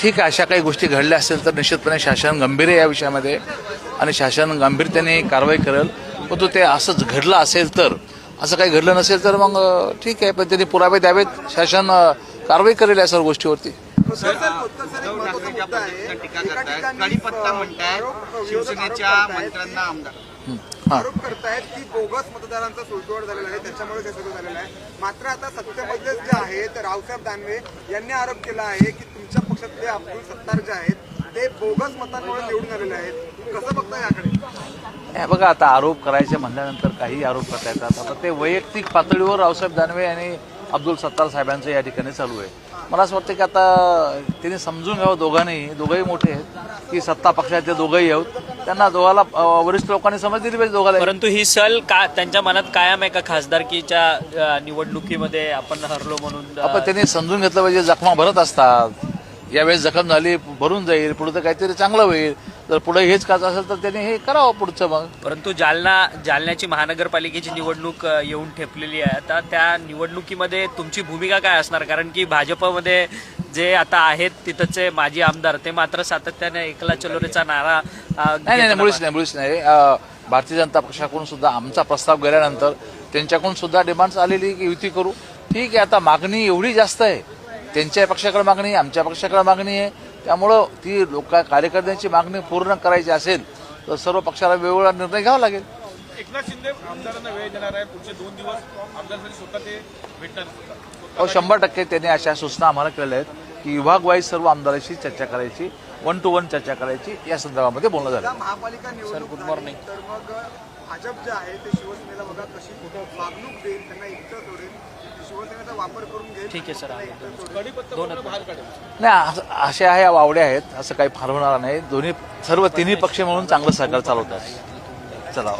ठीक आहे अशा काही गोष्टी घडल्या असेल तर निश्चितपणे शासन गंभीर आहे या विषयामध्ये आणि शासन गांभीर्याने कारवाई करेल. परंतु ते असंच घडलं असेल तर असं काही घडलं नसेल तर मग ठीक आहे पण त्यांनी पुरावे द्यावेत. शासन कारवाई करेल या सर्व गोष्टीवरती. सर शिवसेनेच्या मंत्र्यांना आमदार. आरोप करतायत की बोगस मतदारांचा सोडतोड झालेला आहे त्याच्यामुळे हे सगळं झालेलं आहे. मात्र आता सत्तेमधलेच जे आहेत रावसाहेब दानवे यांनी आरोप केला आहे की तुमच्या पक्षातले अब्दुल सत्तार जे आहेत ते बोगस मतांमुळे निवडून आलेले आहेत. कसं बघता याकडे? हे बघा आता आरोप करायचे म्हणल्यानंतर काही आरोप करता येतात. आता ते वैयक्तिक पातळीवर रावसाहेब दानवे आणि अब्दुल सत्तार साहेबांचं या ठिकाणी चालू आहे. मला असं वाटतं की आता त्यांनी समजून घ्यावं दोघांनी दोघंही मोठे आहेत. की सत्ता पक्षाचे दोघंही आहोत. त्यांना दोघाला वरिष्ठ लोकांनी समज दिली पाहिजे दोघाला. परंतु ही सल का त्यांच्या मनात कायम आहे का खासदारकीच्या निवडणुकीमध्ये आपण हरलो म्हणून? आपण त्यांनी समजून घेतलं पाहिजे जखमा भरत असतात. यावेळेस जखम झाली भरून जाईल पुढे तर काहीतरी चांगलं होईल. जर पुढे हेच काच असेल तर त्यांनी हे करावं पुढचं मग. परंतु जालना जालन्याची महानगरपालिकेची निवडणूक येऊन ठेपलेली आहे. आता त्या निवडणुकीमध्ये तुमची भूमिका काय असणार? कारण की भाजपमध्ये जे आता आहेत तिथंचे माजी आमदार ते मात्र सातत्याने एकला चलोरेचा नारा नाही नाही मुळीच नाही मुळीच नाही. भारतीय जनता पक्षाकडून सुद्धा आमचा प्रस्ताव गेल्यानंतर त्यांच्याकडून सुद्धा डिमांड्स आलेली की युती करू. ठीक आहे आता मागणी एवढी जास्त आहे. त्यांच्या पक्षाकडे मागणी आहे आमच्या पक्षाकडे मागणी आहे. त्यामुळं ती लोक कार्यकर्त्यांची मागणी पूर्ण करायची असेल तर सर्व पक्षाला वेगवेगळा निर्णय घ्यावा लागेल. एकनाथ शिंदे आमदारांना वेळ देणार आहे पुढचे दोन दिवस आमदारांसाठी स्वतः ते भेटणार अहो शंभर टक्के त्यांनी अशा सूचना आम्हाला केलेल्या आहेत. की विभाग वाईज सर्व आमदारांशी चर्चा करायची वन टू वन चर्चा करायची या संदर्भामध्ये बोलणं झालं. महापालिका निवडणूक good झाली, morning. तर मग भाजप जे आहे ते शिवसेनेला बघा कशी वागणूक देईल त्यांना एकटं सोडेल. शिवसेनेचा वापर करून घेईल ठीक आहे सर बाहेर काढेल नाही असं- अशा ह्या वावड्या आहेत असं काही फार होणार नाही. दोन्ही सर्व तिन्ही पक्ष म्हणून चांगलं सरकार चालवतात. चला.